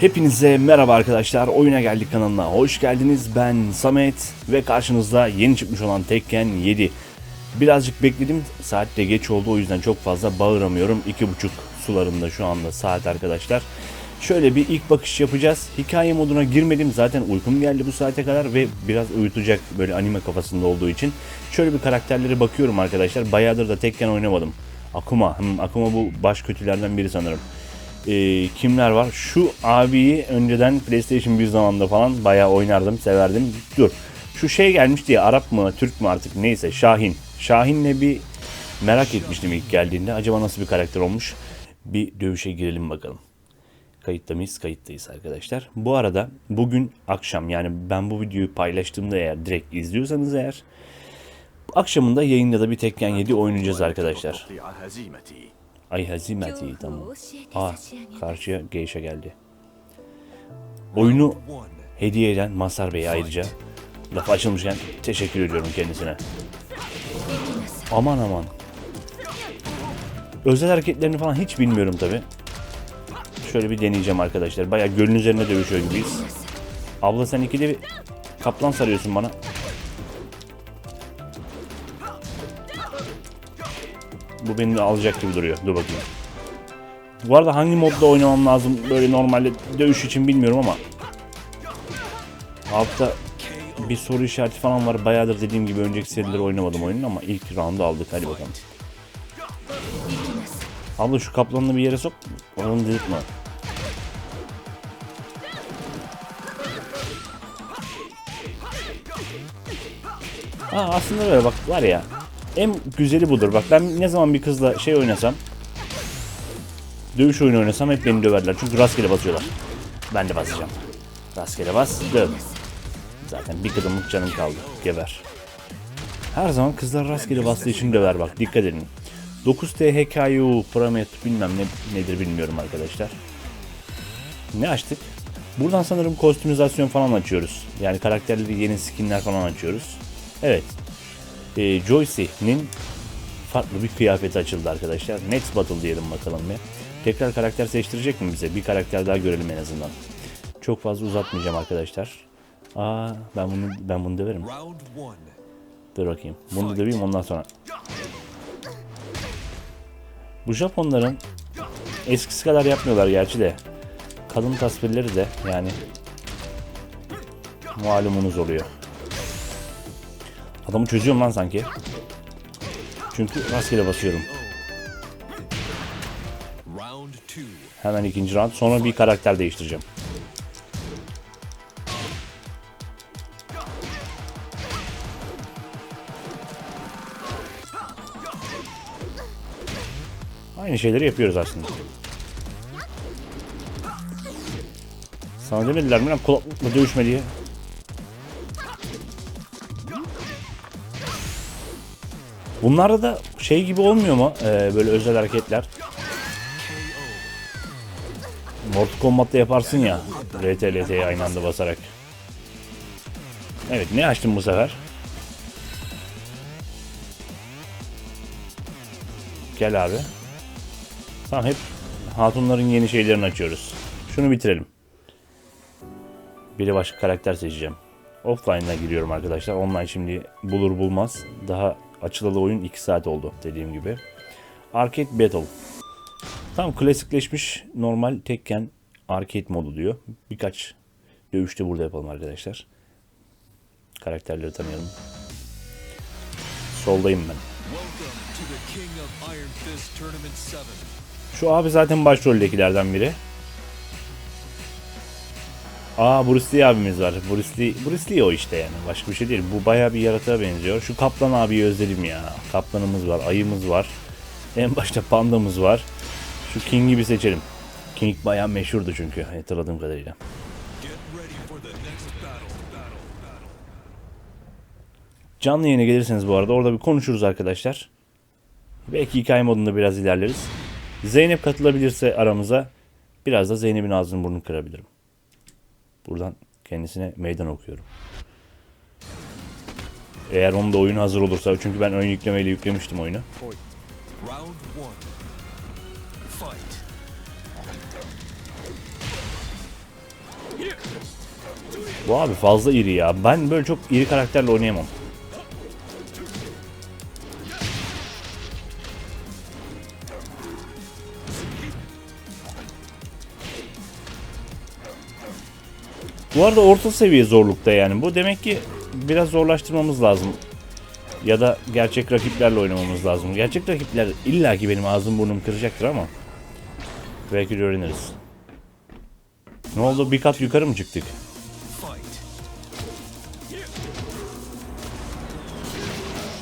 Hepinize merhaba arkadaşlar. Oyuna geldik kanalına. Hoş geldiniz. Ben Samet ve karşınızda yeni çıkmış olan Tekken 7. Birazcık bekledim. Saat de geç oldu o yüzden çok fazla bağıramıyorum. 2.30 sularında şu anda saat arkadaşlar. Şöyle bir ilk bakış yapacağız. Hikaye moduna girmedim. Zaten uykum geldi bu saate kadar ve biraz uyutacak böyle anime kafasında olduğu için. Şöyle bir karakterlere bakıyorum arkadaşlar. Bayağıdır da Tekken oynamadım. Akuma. Hmm, Akuma bu baş kötülerden biri sanırım e, kimler var? Şu abiyi önceden PlayStation bir zamanda falan bayağı oynardım, severdim. Dur. Şu şey gelmiş diye Arap mı, Türk mü artık neyse Şahin. Şahin'le bir merak etmiştim ilk geldiğinde. Acaba nasıl bir karakter olmuş? Bir dövüşe girelim bakalım. Kayıtta mıyız? Kayıttayız arkadaşlar. Bu arada bugün akşam yani ben bu videoyu paylaştığımda eğer direkt izliyorsanız eğer akşamında yayında da bir Tekken 7 oynayacağız arkadaşlar. Ay hazimeti tamam. Aa karşıya Geisha geldi. Oyunu hediye eden Masar Bey'e ayrıca laf açılmışken teşekkür ediyorum kendisine. Aman aman. Özel hareketlerini falan hiç bilmiyorum tabi. Şöyle bir deneyeceğim arkadaşlar. Bayağı gölün üzerine dövüşüyor gibiyiz. Abla sen ikide bir kaplan sarıyorsun bana. Bu beni alacak gibi duruyor. Dur bakayım. Bu arada hangi modda oynamam lazım böyle normalde dövüş için bilmiyorum ama altta bir soru işareti falan var. Bayağıdır dediğim gibi önceki serileri oynamadım oyunun ama ilk roundu aldık. Hadi bakalım. Abla şu kaplanını bir yere sok. Onu delirtme. Aa, aslında böyle bak var ya. En güzeli budur. Bak ben ne zaman bir kızla şey oynasam dövüş oyunu oynasam hep beni döverler. Çünkü rastgele basıyorlar. Ben de basacağım. Rastgele bas, döv. Zaten bir kırımlık canım kaldı. Geber. Her zaman kızlar rastgele bastığı için döver bak. Dikkat edin. 9T HKU Promet bilmem ne nedir bilmiyorum arkadaşlar. Ne açtık? Buradan sanırım kostümizasyon falan açıyoruz. Yani karakterleri yeni skinler falan açıyoruz. Evet. E, Joyce'nin farklı bir kıyafeti açıldı arkadaşlar. Next Battle diyelim bakalım bir. Tekrar karakter seçtirecek mi bize? Bir karakter daha görelim en azından. Çok fazla uzatmayacağım arkadaşlar. Aa ben bunu ben bunu döverim. Dur bakayım. Bunu da döveyim ondan sonra. Bu Japonların eskisi kadar yapmıyorlar gerçi de. Kadın tasvirleri de yani malumunuz oluyor. Adamı çözüyorum lan sanki. Çünkü rastgele basıyorum. Hemen ikinci round. Sonra bir karakter değiştireceğim. Aynı şeyleri yapıyoruz aslında. Sana demediler mi lan kulaklıkla dövüşme diye? Bunlarda da şey gibi olmuyor mu? Ee, böyle özel hareketler. Mortal Kombat'ta yaparsın ya. RT LT'ye aynı anda basarak. Evet ne açtım bu sefer? Gel abi. Tamam hep hatunların yeni şeylerini açıyoruz. Şunu bitirelim. Bir de başka karakter seçeceğim. Offline'a giriyorum arkadaşlar. Online şimdi bulur bulmaz. Daha açılalı oyun 2 saat oldu dediğim gibi. Arcade Battle. Tam klasikleşmiş normal Tekken arcade modu diyor. Birkaç dövüşte burada yapalım arkadaşlar. Karakterleri tanıyalım. Soldayım ben. Şu abi zaten başroldekilerden biri. Aa Bruce Lee abimiz var. Bruce Lee, Bruce Lee o işte yani. Başka bir şey değil. Bu bayağı bir yaratığa benziyor. Şu kaplan abiyi özledim ya. Kaplanımız var, ayımız var. En başta pandamız var. Şu King gibi seçelim. King bayağı meşhurdu çünkü hatırladığım kadarıyla. Canlı yayına gelirseniz bu arada orada bir konuşuruz arkadaşlar. Belki hikaye modunda biraz ilerleriz. Zeynep katılabilirse aramıza biraz da Zeynep'in ağzını burnunu kırabilirim. Buradan kendisine meydan okuyorum. Eğer onun da oyunu hazır olursa çünkü ben ön yüklemeyle yüklemiştim oyunu. Bu abi fazla iri ya. Ben böyle çok iri karakterle oynayamam. Bu arada orta seviye zorlukta yani. Bu demek ki biraz zorlaştırmamız lazım. Ya da gerçek rakiplerle oynamamız lazım. Gerçek rakipler illaki benim ağzım burnum kıracaktır ama belki de öğreniriz. Ne oldu? Bir kat yukarı mı çıktık?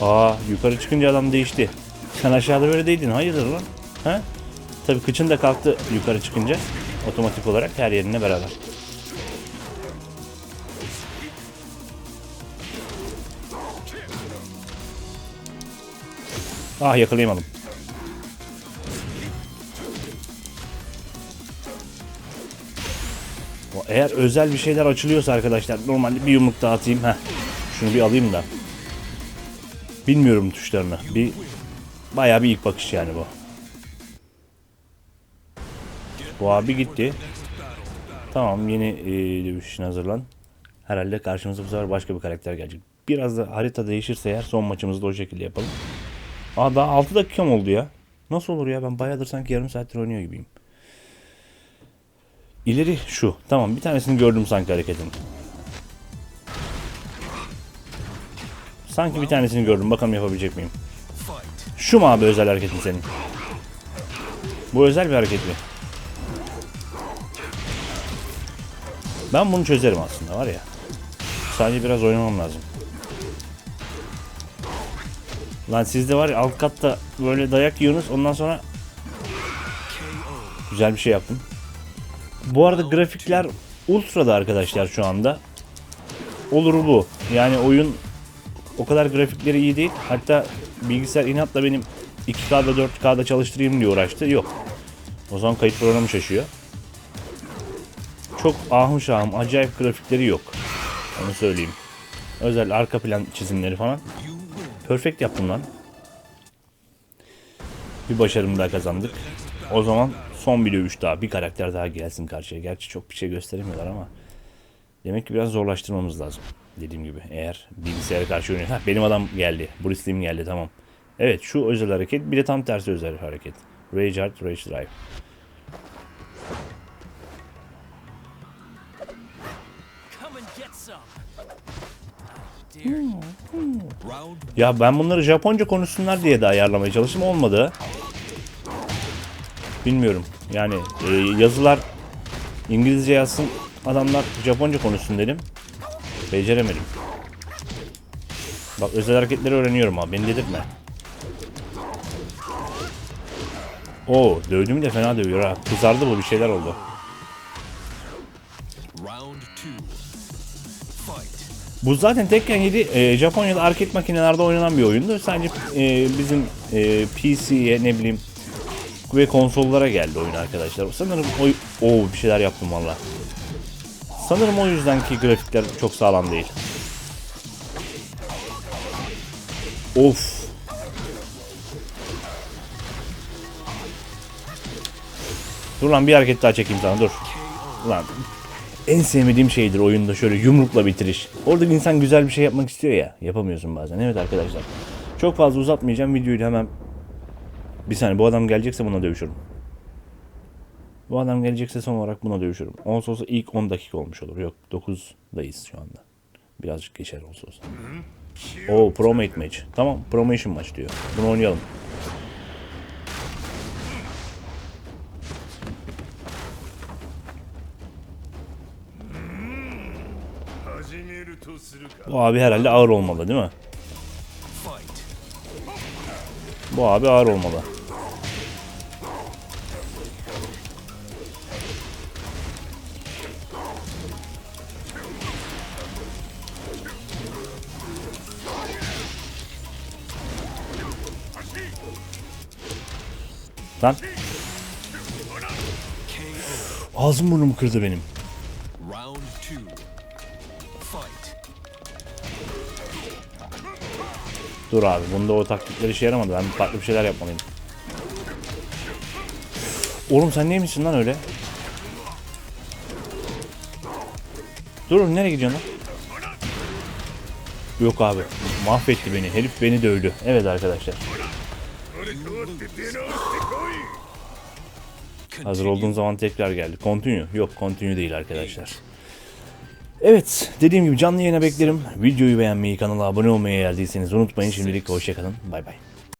Aa yukarı çıkınca adam değişti. Sen aşağıda böyle değildin. Hayırdır lan? Ha? Tabii kıçın da kalktı yukarı çıkınca. Otomatik olarak her yerine beraber. Ah yakalayamadım. Eğer özel bir şeyler açılıyorsa arkadaşlar normalde bir yumruk daha atayım. Heh. Şunu bir alayım da. Bilmiyorum tuşlarını. Bir bayağı bir ilk bakış yani bu. Bu abi gitti. Tamam yeni e, dövüş hazırlan. Herhalde karşımıza bu sefer başka bir karakter gelecek. Biraz da harita değişirse eğer son maçımızı da o şekilde yapalım. Aa daha 6 dakikam oldu ya. Nasıl olur ya ben bayağıdır sanki yarım saattir oynuyor gibiyim. İleri şu. Tamam bir tanesini gördüm sanki hareketin. Sanki bir tanesini gördüm. Bakalım yapabilecek miyim? Şu mu abi özel hareketin senin? Bu özel bir hareket mi? Ben bunu çözerim aslında var ya. Sadece biraz oynamam lazım. Lan sizde var ya alt katta böyle dayak yiyorsunuz ondan sonra güzel bir şey yaptım. Bu arada grafikler ultra'da arkadaşlar şu anda. Olur bu. Yani oyun o kadar grafikleri iyi değil. Hatta bilgisayar inatla benim 2K'da 4K'da çalıştırayım diye uğraştı. Yok. O zaman kayıt programı şaşıyor. Çok ahım şahım acayip grafikleri yok. Onu söyleyeyim. Özel arka plan çizimleri falan. Perfect yaptım lan. Bir başarım daha kazandık. O zaman son bir dövüş daha. Bir karakter daha gelsin karşıya. Gerçi çok bir şey gösteremiyorlar ama. Demek ki biraz zorlaştırmamız lazım. Dediğim gibi eğer bilgisayara karşı oynuyor. Benim adam geldi. Bruce Lee geldi tamam. Evet şu özel hareket. Bir de tam tersi özel hareket. Rage Hard, Rage Drive. Ya ben bunları Japonca konuşsunlar diye de ayarlamaya çalıştım. Olmadı. Bilmiyorum. Yani e, yazılar İngilizce yazsın adamlar Japonca konuşsun dedim. Beceremedim. Bak özel hareketleri öğreniyorum ha. Beni dedirtme. Oo dövdüğümü de fena dövüyor ha. Kızardı bu bir şeyler oldu. Bu zaten Tekken 7 e, Japonya'da arcade makinelerde oynanan bir oyundu. Sadece e, bizim e, PC'ye ne bileyim ve konsollara geldi oyun arkadaşlar. Sanırım o Oo, bir şeyler yaptım valla. Sanırım o yüzden ki grafikler çok sağlam değil. Of. Dur lan bir hareket daha çekeyim sana dur. Lan en sevmediğim şeydir oyunda şöyle yumrukla bitiriş. Orada bir insan güzel bir şey yapmak istiyor ya. Yapamıyorsun bazen. Evet arkadaşlar. Çok fazla uzatmayacağım videoyu da hemen. Bir saniye bu adam gelecekse buna dövüşürüm. Bu adam gelecekse son olarak buna dövüşürüm. Olsa olsa ilk 10 dakika olmuş olur. Yok 9'dayız şu anda. Birazcık geçer olsa olsa. Oo promate match. Tamam promotion maç diyor. Bunu oynayalım. Bu abi herhalde ağır olmalı değil mi? Bu abi ağır olmalı. Lan. Ağzım burnumu kırdı benim. Round two. Dur abi bunda o taktikler işe yaramadı. Ben farklı bir şeyler yapmalıyım. Oğlum sen niye misin lan öyle? Dur nereye gidiyorsun lan? Yok abi. Mahvetti beni. Herif beni dövdü. Evet arkadaşlar. Hazır olduğun zaman tekrar geldi. Continue. Yok continue değil arkadaşlar. Evet dediğim gibi canlı yayına beklerim. Videoyu beğenmeyi, kanala abone olmayı eğer değilseniz unutmayın. Şimdilik hoşçakalın. Bay bay.